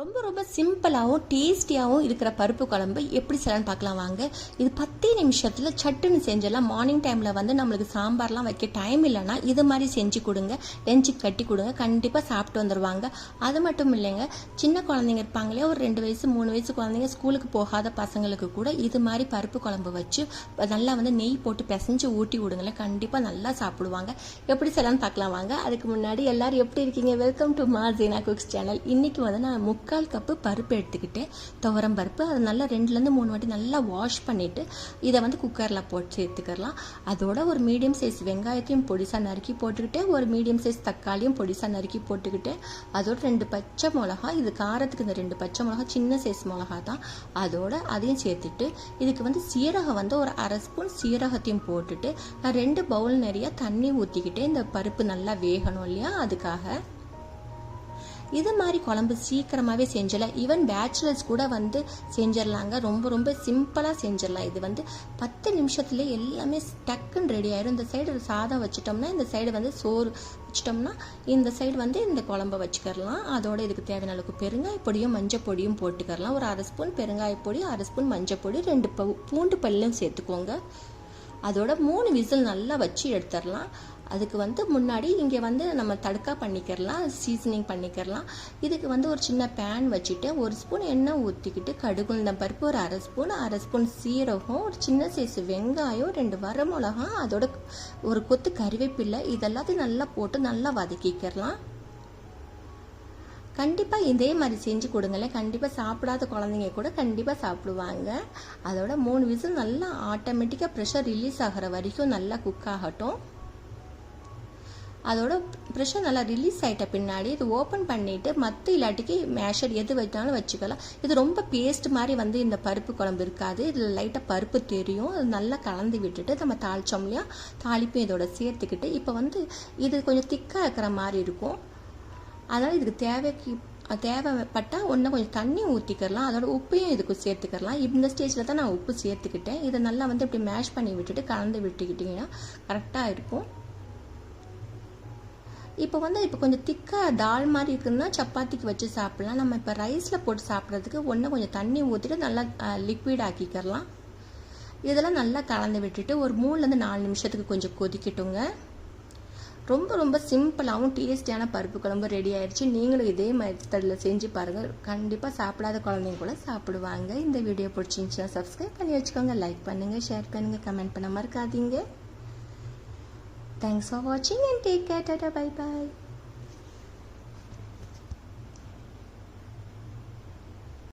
ரொம்ப ரொம்ப சிம்பிளாகவும் டேஸ்டியாகவும் இருக்கிற பருப்பு குழம்பு எப்படி செய்யலாம்னு பார்க்கலாம் வாங்க. இது பத்தே நிமிஷத்தில் சட்டுன்னு செஞ்சிடலாம். மார்னிங் டைமில் வந்து நம்மளுக்கு சாம்பார்லாம் வைக்க டைம் இல்லைன்னா இது மாதிரி செஞ்சு கொடுங்க. லெஞ்சுக்கு கட்டி கொடுங்க. கண்டிப்பாக சாப்பிட்டு வந்துடுவாங்க அது மட்டும் இல்லைங்க சின்ன குழந்தைங்க இருப்பாங்களே ஒரு ரெண்டு வயசு மூணு வயசு குழந்தைங்க ஸ்கூலுக்கு போகாத பசங்களுக்கு கூட இது மாதிரி பருப்பு குழம்பு வச்சு நல்லா வந்து நெய் போட்டு பிசைஞ்சு ஊட்டி விடுங்களேன். கண்டிப்பாக நல்லா சாப்பிடுவாங்க. எப்படி செய்யலாம்னு பார்க்கலாம் வாங்க. அதுக்கு முன்னாடி எல்லாரும் எப்படி இருக்கீங்க? வெல்கம் டு மா ஜீனா குக்ஸ் சேனல் இன்னைக்கு வந்து நான் முக்கால் கப்பு பருப்பு எடுத்துக்கிட்டேன். துவரம் பருப்பு அது நல்லா ரெண்டுலேருந்து மூணு வாட்டி நல்லா வாஷ் பண்ணிவிட்டு இதை வந்து குக்கரில் போட்டு சேர்த்துக்கலாம். அதோட ஒரு மீடியம் சைஸ் வெங்காயத்தையும் பொடிசாக நறுக்கி போட்டுக்கிட்டேன். ஒரு மீடியம் சைஸ் தக்காளியும் பொடிசாக நறுக்கி போட்டுக்கிட்டேன். அதோட ரெண்டு பச்சை மிளகா இது காரத்துக்கு இந்த ரெண்டு பச்சை மிளகா சின்ன சைஸ் மிளகா தான். அதோட அதையும் சேர்த்துட்டு இதுக்கு வந்து சீரகம் வந்து ஒரு அரை ஸ்பூன் சீரகத்தையும் போட்டுட்டு நான் ரெண்டு பவுல் நிறைய தண்ணி ஊற்றிக்கிட்டு இந்த பருப்பு நல்லா வேகணும் இல்லையா? அதுக்காக. இது மாதிரி குழம்பு சீக்கிரமாகவே செஞ்சிடலாம். ஈவன் பேச்சுலர்ஸ் கூட வந்து செஞ்சிடலாங்க. ரொம்ப ரொம்ப சிம்பிளாக செஞ்சிடலாம். இது வந்து பத்து நிமிஷத்துல எல்லாமே டக்குன்னு ரெடி ஆயிடும் இந்த சைடு சாதம் வச்சிட்டோம்னா இந்த சைடு வந்து சோறு வச்சிட்டோம்னா இந்த சைடு வந்து இந்த குழம்ப வச்சுக்கிறலாம் அதோட இதுக்கு தேவையான அளவுக்கு பெருங்காய பொடியும் மஞ்சள் பொடியும் போட்டுக்கரலாம் ஒரு அரை ஸ்பூன் பெருங்காய பொடி அரை ஸ்பூன் மஞ்சள் பொடி ரெண்டு பூண்டு பல்லும் சேர்த்துக்கோங்க. அதோட மூணு விசில் நல்லா வச்சு எடுத்துடலாம். அதுக்கு வந்து முன்னாடி இங்கே வந்து நம்ம தடுக்கா பண்ணிக்கிறலாம் சீசனிங் பண்ணிக்கிறலாம். இதுக்கு வந்து ஒரு சின்ன பேன் வச்சுட்டு ஒரு ஸ்பூன் எண்ணெய் ஊற்றிக்கிட்டு கடுகு இந்த பருப்பு ஒரு அரை ஸ்பூன் அரை ஸ்பூன் சீரகம் ஒரு சின்ன சைஸ் வெங்காயம் ரெண்டு வரமிளகா அதோட ஒரு கொத்து கறிவேப்பில்லை இதெல்லாத்தையும் நல்லா போட்டு நல்லா வதக்கிக்கிறலாம். கண்டிப்பாக இதே மாதிரி செஞ்சு கொடுங்களேன். கண்டிப்பாக சாப்பிடாத குழந்தைங்க கூட கண்டிப்பாக சாப்பிடுவாங்க. அதோட மூணு விசில் நல்லா ஆட்டோமேட்டிக்காக ப்ரெஷர் ரிலீஸ் ஆகிற வரைக்கும் நல்லா குக் ஆகட்டும். அதோட ப்ரெஷர் நல்லா ரிலீஸ் ஆகிட்ட பின்னாடி இது ஓப்பன் பண்ணிவிட்டு மற்ற இல்லாட்டிக்கு மேஷர் எது வைத்தாலும் வச்சுக்கலாம். இது ரொம்ப பேஸ்ட் மாதிரி வந்து இந்த பருப்பு குழம்பு இருக்காது. இதில் லைட்டாக பருப்பு தெரியும். அது நல்லா கலந்து விட்டுட்டு நம்ம தாளிச்சோம் இல்லையா? தாளிப்பும் இதோட சேர்த்துக்கிட்டு இப்போ வந்து இது கொஞ்சம் திக்காக இருக்கிற மாதிரி இருக்கும். அதனால் இதுக்கு தேவைக்கு தேவைப்பட்டால் ஒன்று கொஞ்சம் தண்ணி ஊற்றிக்கிறலாம் அதோட உப்பையும் இதுக்கு சேர்த்துக்கிறலாம் இந்த ஸ்டேஜில் தான் நான் உப்பு சேர்த்துக்கிட்டேன். இதை நல்லா வந்து இப்படி மேஷ் பண்ணி விட்டுட்டு கலந்து விட்டுக்கிட்டிங்கன்னா கரெக்டாக இருக்கும். இப்போ வந்து இப்போ கொஞ்சம் திக்காக தால் மாதிரி இருக்குதுன்னா சப்பாத்திக்கு வச்சு சாப்பிட்லாம். நம்ம இப்போ ரைஸில் போட்டு சாப்பிட்றதுக்கு ஒன்று கொஞ்சம் தண்ணி ஊற்றிட்டு நல்லா லிக்விட் ஆக்கிக்கிறலாம் இதெல்லாம் நல்லா கலந்து விட்டுட்டு ஒரு மூணுலேருந்து நாலு நிமிஷத்துக்கு கொஞ்சம் கொதிக்கட்டுங்க. ரொம்ப ரொம்ப சிம்பிளாகவும் டேஸ்டியான பருப்பு குழம்பு ரெடி ஆயிடுச்சு நீங்களும் இதே மெத்தடில் செஞ்சு பாருங்கள் கண்டிப்பாக சாப்பிடாத குழந்தைங்க கூட சாப்பிடுவாங்க. இந்த வீடியோ பிடிச்சிருந்துச்சுன்னா சப்ஸ்கிரைப் பண்ணி வச்சுக்கோங்க. லைக் பண்ணுங்கள் ஷேர் பண்ணுங்கள் கமெண்ட் பண்ண மறக்காதீங்க. Thanks for watching and take care. Tada, Bye bye.